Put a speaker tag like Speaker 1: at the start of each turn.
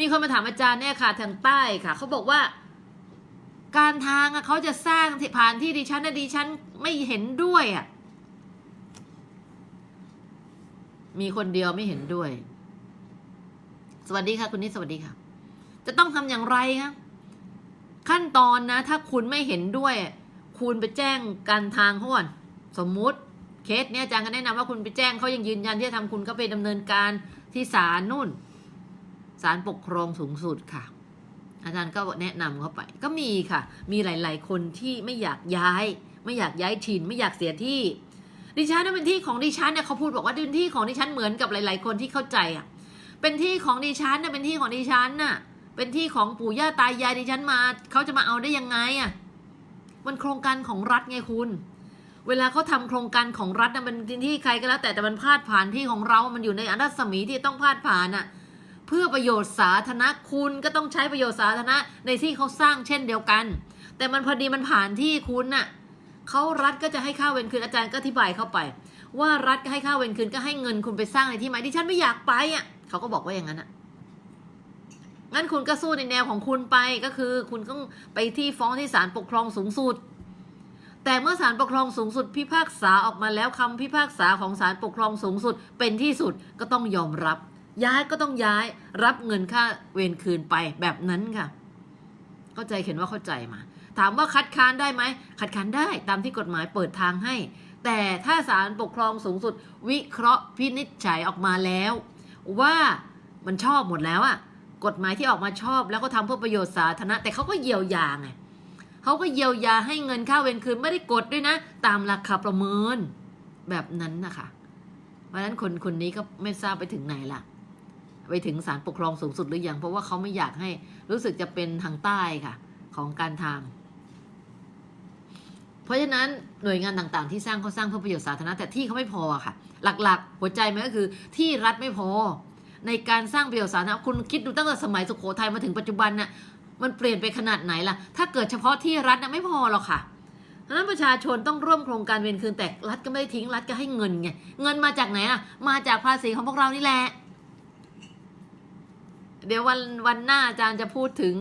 Speaker 1: มีคนมาถามอาจารย์เนี่ยค่ะทางใต้ค่ะเขาบอกว่า การทางเขาจะสร้างผ่านที่ดิฉันนะดิฉันไม่เห็นด้วยอะมีคนเดียวไม่เห็นด้วย สวัสดีค่ะ คุณนิดสวัสดีค่ะ จะต้องทำอย่างไรคะขั้นตอนนะ ถ้าคุณไม่เห็นด้วย คุณไปแจ้งการทางเขาก่อนสมมุติเคสเนี่ยอาจารย์ก็แนะนำว่าคุณไปแจ้งเขายังยืนยันที่จะทำคุณก็ไปดำเนินการที่ศาลนู่น ศาลปกครองสูงสุดค่ะ อาจารย์ก็แนะนำเขาไป ก็มีค่ะ มีหลาย ๆ คนที่ไม่อยากย้าย ไม่อยากย้ายถิ่น ไม่อยากเสียที่ ดิฉันนั่นเป็นที่ของดิฉันเนี่ยเขาพูดบอกว่าดินที่ของดิฉันเหมือนกับหลาย ๆ คนที่เข้าใจอะ เป็นที่ของดิฉันน่ะเป็นที่ของดิฉันน่ะ เป็นที่ของปู่ย่าตายายดิฉันมาเขาจะมาเอาได้ยังไงอะ มันโครงการของรัฐไงคุณเวลาเขาทำโครงการของรัฐนะมันเป็นที่ใครก็แล้ว แต่แต่มันพาดผ่านที่ของเรา มันอยู่ในอรัศมีที่ต้องพาดผ่านอะ เพื่อประโยชน์สาธารณะคุณก็ต้องใช้ประโยชน์สาธารณะในที่เขาสร้างเช่นเดียวกัน แต่มันพอดีมันผ่านที่คุณน่ะเขารัฐก็จะให้ค่าเวรคืนอาจารย์ก็อธิบายเข้าไป ว่ารัฐก็ให้ค่าเวรคืนก็ให้เงินคุณไปสร้างในที่ใหม่ที่ฉันไม่อยากไปอะเขาก็บอกว่าอย่างนั้นอะงั้นคุณก็สู้ในแนวของคุณไปก็คือ คุณต้องไปที่ฟ้องที่ศาลปกครองสูงสุด แต่เมื่อศาลปกครองสูงสุด พิพากษาออกมาแล้วคำพิพากษาของศาลปกครองสูงสุดเป็นที่สุดก็ต้องยอมรับ ย้ายก็ต้องย้ายรับเงินค่าเวรคืนไปแบบนั้นค่ะ เข้าใจเขียนว่าเข้าใจมา ถามว่าคัดค้านได้ไหมคัดค้านได้ตามที่กฎหมายเปิดทางให้ แต่ถ้าศาลปกครองสูงสุด วิเคราะห์พินิจฉัยออกมาแล้ว ว่ามันชอบหมดแล้วอะกฎหมายที่ออกมาชอบแล้วก็ทำเพื่อประโยชน์สาธารณะ แต่เขาก็เยียวยาไงเขาก็เยียวยาให้เงินค่าเวรคืนไม่ได้กดด้วยนะ ตามราคาประเมินแบบนั้นนะคะเพราะฉะนั้นคนคนนี้ก็ไม่ทราบไปถึงไหนล่ะ ไปถึงศาลปกครองสูงสุดหรือยัง เพราะว่าเขาไม่อยากให้รู้สึกจะเป็นทางใต้ค่ะ ของการทาง เพราะฉะนั้นหน่วยงานต่างๆ ที่สร้างเขาสร้างเพื่อประโยชน์สาธารณะแต่ที่เขาไม่พอค่ะ หลักๆ หัวใจมันก็คือที่รัฐไม่พอ ในการสร้างประโยชน์สาธารณะคุณคิดดูตั้งแต่สมัยสุโขทัยมาถึงปัจจุบันน่ะมันเปลี่ยนไปขนาดไหนล่ะ ถ้าเกิดเฉพาะที่รัฐน่ะไม่พอหรอกค่ะดังนั้นประชาชนต้องร่วมโครงการเวรคืนแต่รัฐก็ไม่ได้ทิ้งรัฐก็ให้เงินไง เงินมาจากไหนล่ะ มาจากภาษีของพวกเรานี่แหละ เดี๋ยววันวันหน้าอาจารย์จะพูดถึง